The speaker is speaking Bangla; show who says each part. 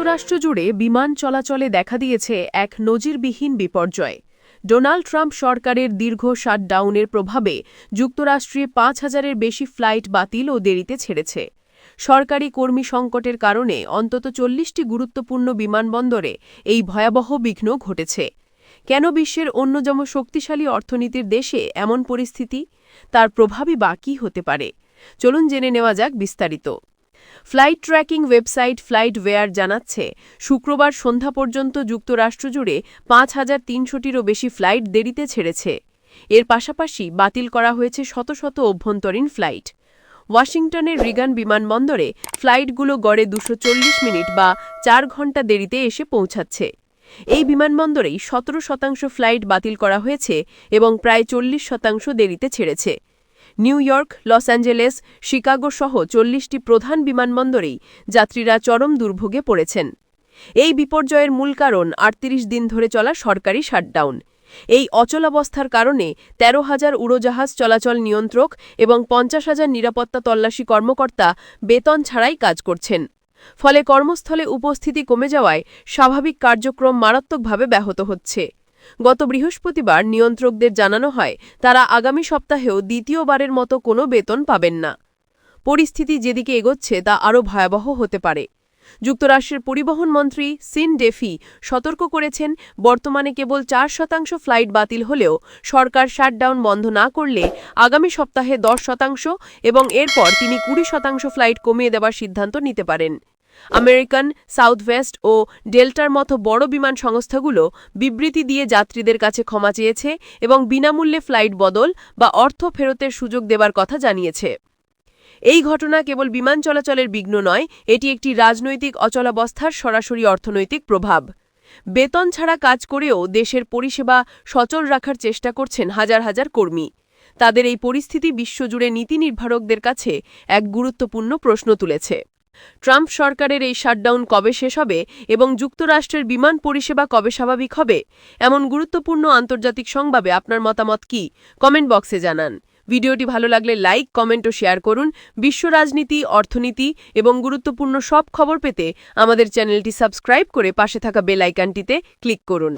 Speaker 1: যুক্তরাষ্ট্র জুড়ে বিমান চলাচলে দেখা দিয়েছে এক নজিরবিহীন বিপর্যয়। ডোনাল্ড ট্রাম্প সরকারের দীর্ঘ শাটডাউনের প্রভাবে যুক্তরাষ্ট্রে পাঁচ হাজারের বেশি ফ্লাইট বাতিল ও দেরিতে ছেড়েছে। সরকারি কর্মী সংকটের কারণে অন্তত চল্লিশটি গুরুত্বপূর্ণ বিমানবন্দরে এই ভয়াবহ বিঘ্ন ঘটেছে। কেন বিশ্বের অন্যতম শক্তিশালী অর্থনীতির দেশে এমন পরিস্থিতি? তার প্রভাবই বা কী হতে পারে? চলুন জেনে নেওয়া যাক বিস্তারিত। Flight tracking website FlightAware জানাচ্ছে, শুক্রবার সন্ধ্যা পর্যন্ত যুক্তরাষ্ট্র জুড়ে পাঁচ হাজার তিনশোটিরও বেশি ফ্লাইট দেরিতে ছেড়েছে। এর পাশাপাশি বাতিল করা হয়েছে শত শত অভ্যন্তরীণ ফ্লাইট ওয়াশিংটনের রিগান বিমানবন্দরে ফ্লাইটগুলো গড়ে দুশো মিনিট বা চার ঘণ্টা দেরিতে এসে পৌঁছাচ্ছে। এই বিমানবন্দরেই সতেরো শতাংশ ফ্লাইট বাতিল করা হয়েছে এবং প্রায় চল্লিশ শতাংশ দেরিতে ছেড়েছে। New York, Los Angeles, Chicago সহ চল্লিশটি প্রধান বিমানবন্দরেই যাত্রীরা চরম দুর্ভোগে পড়েছেন। এই বিপর্যয়ের মূল কারণ আটত্রিশ দিন ধরে চলা সরকারি শাটডাউন। এই অচলাবস্থার কারণে তেরো হাজার উড়োজাহাজ চলাচল নিয়ন্ত্রক এবং পঞ্চাশ হাজার নিরাপত্তা তল্লাশি কর্মকর্তা বেতন ছাড়াই কাজ করছেন। ফলে কর্মস্থলে উপস্থিতি কমে যাওয়ায় স্বাভাবিক কার্যক্রম মারাত্মকভাবে ব্যাহত হচ্ছে। গত বৃহস্পতিবার নিয়ন্ত্রকদের জানানো হয়, তারা আগামী সপ্তাহেও দ্বিতীয়বারের মতো কোনো বেতন পাবেন না। পরিস্থিতি যেদিকে এগোচ্ছে তা আরও ভয়াবহ হতে পারে। যুক্তরাষ্ট্রের পরিবহন মন্ত্রী সিন ডেফি সতর্ক করেছেন, বর্তমানে কেবল চার শতাংশ ফ্লাইট বাতিল হলেও সরকার শাটডাউন বন্ধ না করলে আগামী সপ্তাহে দশ শতাংশ এবং এরপর তিনি কুড়ি শতাংশ ফ্লাইট কমিয়ে দেওয়ার সিদ্ধান্ত নিতে পারেন। আমেরিকান, সাউথওয়েস্ট ও ডেল্টার মতো বড় বিমান সংস্থাগুলো বিবৃতি দিয়ে যাত্রীদের কাছে ক্ষমা চেয়েছে এবং বিনামূল্যে ফ্লাইট বদল বা অর্থ ফেরতের সুযোগ দেবার কথা জানিয়েছে। এই ঘটনা কেবল বিমান চলাচলের বিঘ্ন নয়, এটি একটি রাজনৈতিক অচলাবস্থার সরাসরি অর্থনৈতিক প্রভাব। বেতন ছাড়া কাজ করেও দেশের পরিষেবা সচল রাখার চেষ্টা করছেন হাজার হাজার কর্মী। তাদের এই পরিস্থিতি বিশ্বজুড়ে নীতি নির্ধারকদের কাছে এক গুরুত্বপূর্ণ প্রশ্ন তুলেছে। ট্রাম্প সরকারের এই শাটডাউন কবে শেষ হবে এবং যুক্তরাষ্ট্রের বিমান পরিষেবা কবে স্বাভাবিক হবে? এমন গুরুত্বপূর্ণ আন্তর্জাতিক সংবাদে আপনার মতামত কি? কমেন্ট বক্সে জানান। ভিডিওটি ভালো লাগলে লাইক, কমেন্ট ও শেয়ার করুন। বিশ্ব রাজনীতি, অর্থনীতি এবং গুরুত্বপূর্ণ সব খবর পেতে আমাদের চ্যানেলটি সাবস্ক্রাইব করে পাশে থাকা বেল আইকনটিতে ক্লিক করুন।